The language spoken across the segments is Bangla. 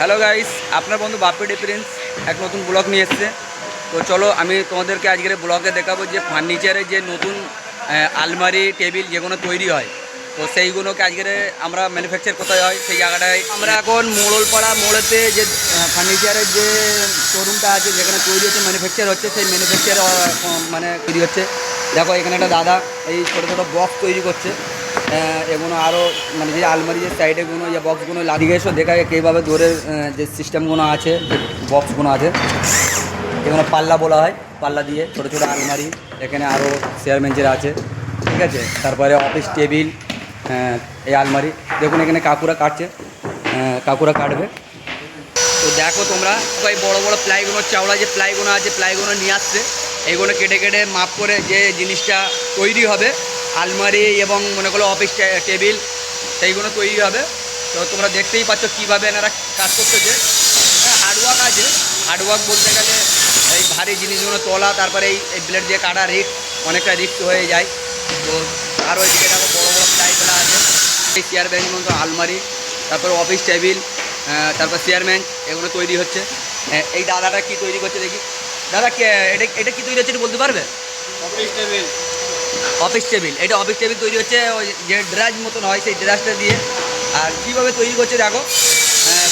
হ্যালো গাইস আপনার বন্ধু বাপ্পি ডিফারেন্স এক নতুন ব্লগ নিয়ে এসছে। তো চলো, আমি তোমাদেরকে আজকের ব্লগে দেখাবো যে ফার্নিচারের যে নতুন আলমারি, টেবিল যেগুলো তৈরি হয়, তো সেইগুলোকে আজকের আমরা ম্যানুফ্যাকচার কোথায় হয়। সেই জায়গাটায় আমরা এখন মোড়লপাড়া মোড়েতে যে ফার্নিচারের যে শোরুমটা আছে, যেখানে তৈরি হচ্ছে ম্যানুফ্যাকচার হচ্ছে, সেই ম্যানুফ্যাকচার মানে তৈরি হচ্ছে। দেখো, এখানে একটা দাদা এই ছোটো ছোটো বক্স তৈরি করছে। এগুলো আরও মানে যে আলমারি যে সাইডেগুলো যে বক্সগুলো লাগিয়ে এসো, দেখা যায় কীভাবে দৌড়ের যে সিস্টেমগুলো আছে বক্সগুলো আছে। এগুলো পাল্লা বলা হয়, পাল্লা দিয়ে ছোটো ছোটো আলমারি, এখানে আরও চেয়ার বেঞ্চের আছে, ঠিক আছে? তারপরে অফিস টেবিল এই আলমারি। দেখুন এখানে কাকুরা কাটছে কাকুরা কাটবে। তো দেখো তোমরা সবাই বড় বড় প্লাইগুলো চাওড়া যে প্লাইগুলো আছে প্লাইগুলো নিয়ে আসছে এইগুলো কেটে কেটে মাপ করে যে জিনিসটা তৈরি হবে আলমারি এবং মনে করো অফিস টেবিল সেইগুলো তৈরি হবে। তো তোমরা দেখতেই পাচ্ছ কীভাবে এনারা কাজ করতেছে হার্ডওয়ার্ক আছে। হার্ডওয়ার্ক বলতে গেলে এই ভারী জিনিসগুলো তোলা তারপরে এই ব্লেড দিয়ে কাটা রিক্স অনেকটা রিক্স হয়ে যায়। তো আরও এদিকে দেখো বড়ো বড়ো প্লাইগুলো আছে। এই চেয়ার মতো আলমারি তারপরে অফিস টেবিল তারপর চেয়ারম্যান এগুলো তৈরি হচ্ছে। আহ, এই দাদাটা কি তৈরি করছে দেখি। দাদা এটা এটা কি তৈরি হচ্ছে বলতে পারবে? অফিস টেবিল অফিস টেবিল এটা অফিস টেবিল তৈরি হচ্ছে ওই যে ড্রাজ মতন হয় সেই ড্রাজটা দিয়ে। আর কীভাবে তৈরি করছে দেখো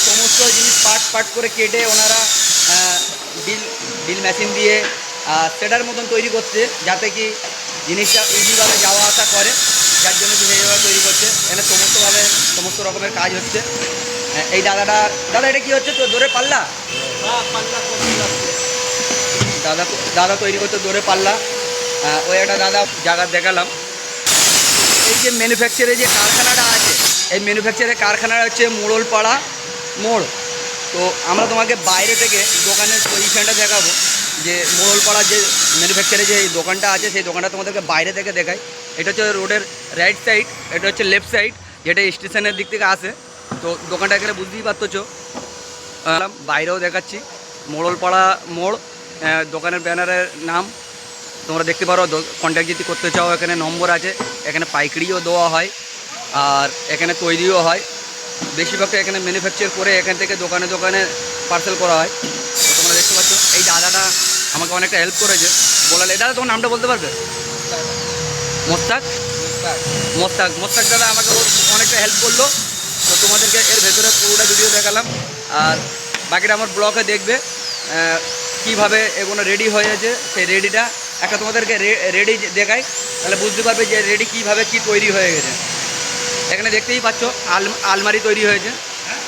সমস্ত জিনিস পার্ট পার্ট করে কেটে ওনারা ডিল ডিল মেশিন দিয়ে সেটার মতন তৈরি করছে যাতে কি জিনিসটা ইজিভাবে যাওয়া আসা করে। যার জন্য সেইভাবে তৈরি করছে। এখানে সমস্তভাবে সমস্ত রকমের কাজ হচ্ছে। এই দাদাটা দাদা এটা কি হচ্ছে তো দৌড়ে পাল্লা? হ্যাঁ দাদা দাদা তৈরি করতে দৌড়ে পাল্লা। ওই একটা দাদা জায়গা দেখালাম। এই যে ম্যানুফ্যাকচারের যে কারখানাটা আছে, এই ম্যানুফ্যাকচারের কারখানাটা হচ্ছে মোড়লপাড়া মোড়। তো আমরা তোমাকে বাইরে থেকে দোকানের পজিশনটা দেখাবো, যে মোড়লপাড়ার যে ম্যানুফ্যাকচারের যে দোকানটা আছে, সেই দোকানটা তোমাদেরকে বাইরে থেকে দেখাই। এটা হচ্ছে রোডের রাইট সাইড এটা হচ্ছে লেফট সাইড যেটা স্টেশনের দিক থেকে আসে। তো দোকানটা এখানে বুঝতেই পারতো বাইরেও দেখাচ্ছি। মোড়লপাড়া মোড় দোকানের ব্যানারের নাম। তোমরা দেখতে পারো কন্ট্যাক্ট যদি করতে চাও, এখানে নম্বর আছে, এখানে পাইকারিও দেওয়া হয়, আর এখানে তৈরিও হয়। বেশিরভাগটা এখানে ম্যানুফ্যাকচার করে এখান থেকে দোকানে দোকানে পার্সেল করা হয়। তোমরা দেখতে পাচ্ছ, এই দাদাটা আমাকে অনেকটা হেল্প করেছে। বলালে দাদা, তোমার নামটা বলতে পারবে? মোস্তাক? মোস্তাক। মোস্তাক দাদা আমাকে অনেকটা হেল্প করল। তো তোমাদেরকে এর ভেতরে পুরোটা ভিডিও দেখালাম। আর বাকিটা আমার ব্লগে দেখবে কীভাবে এগুলো রেডি হয়েছে, সেই রেডিটা একটা তোমাদেরকে রেডি দেখাই। তাহলে বুঝতে পারবে যে রেডি কীভাবে কি তৈরি হয়ে গেছে। এখানে দেখতেই পাচ্ছ, আল, আলমারি তৈরি হয়েছে।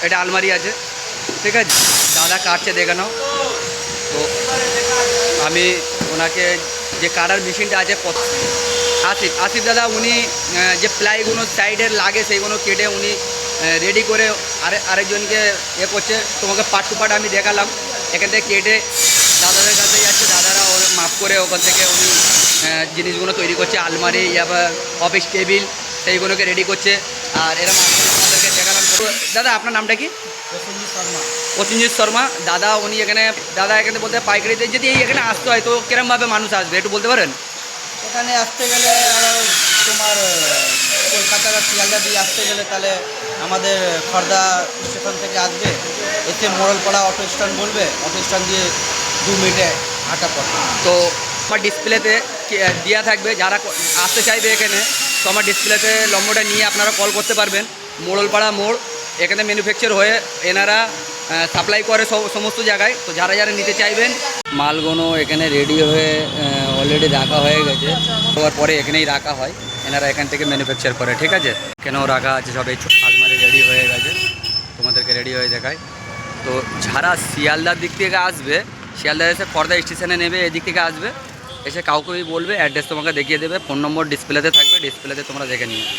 এটা আলমারি আছে। ঠিক আছে? দাদা কাটছে, দেখে নাও। তো আমি ওনাকে যে কাটার মেশিনটা আছে আসিফ আসিফ দাদা, উনি যে প্লাইগুলো সাইডের লাগে, সেইগুলো কেটে উনি রেডি করে আরে, আরেকজনকে এ করছে। তোমাকে পার্ট টু পার্ট আমি দেখালাম। এখান থেকে কেটে দাদাদের কাছে যাচ্ছে দাদারা ওর মাপ করে ওখান থেকে উনি জিনিসগুলো তৈরি করছে আলমারি ইয়াবা অফিস টেবিল সেইগুলোকে রেডি করছে। আর এরকম আপনাদেরকে দেখালাম। দাদা আপনার নামটা কি? প্রসেনজিৎ শর্মা। প্রসেনজিৎ শর্মা। দাদা উনি এখানে দাদা এখানে বলতে পাইকারিতে যদি এই এখানে আসতে হয় তো কিরমভাবে মানুষ আসবে? একটু বলতে পারেন? এখানে আসতে গেলে তোমার আহ, কলকাতা বা শিয়ালদা দিয়ে আসতে গেলে তাহলে আমাদের খর্দা স্টেশন থেকে আসবে। এতে মোড়লপাড়া অটো স্ট্যান্ড বলবে। অটো স্ট্যান্ড দিয়ে দু মিনিটে হাঁটা পড়ে তো আমার ডিসপ্লেতে দেওয়া থাকবে, যারা আসতে চাইবে এখানে তো আমার ডিসপ্লেতে নম্বরটা নিয়ে আপনারা কল করতে পারবেন। মোড়লপাড়া মোড়, এখানে ম্যানুফ্যাকচার হয়ে এনারা সাপ্লাই করে সমস্ত জায়গায়। তো যারা যারা নিতে চাইবেন, মালগুলো এখানে রেডি হয়ে অলরেডি রাখা হয়ে গেছে। হওয়ার পরে এখানেই রাখা হয়। এনারা এখান থেকে ম্যানুফ্যাকচার করে, ঠিক আছে? কেন রাখা আছে, সব এই আলমারি রেডি হয়ে গেছে। তোমাদেরকে রেডি হয়ে দেখায়। তো যারা শিয়ালদার দিক থেকে আসবে শিয়ালদা এসে খর্দা স্টেশনে নেবে, এদিক থেকে আসবে। এসে কাউকেই বলবে অ্যাড্রেস তোমাকে দেখিয়ে দেবে ফোন নম্বর ডিসপ্লেতে থাকবে ডিসপ্লেতে তোমরা দেখে নিও।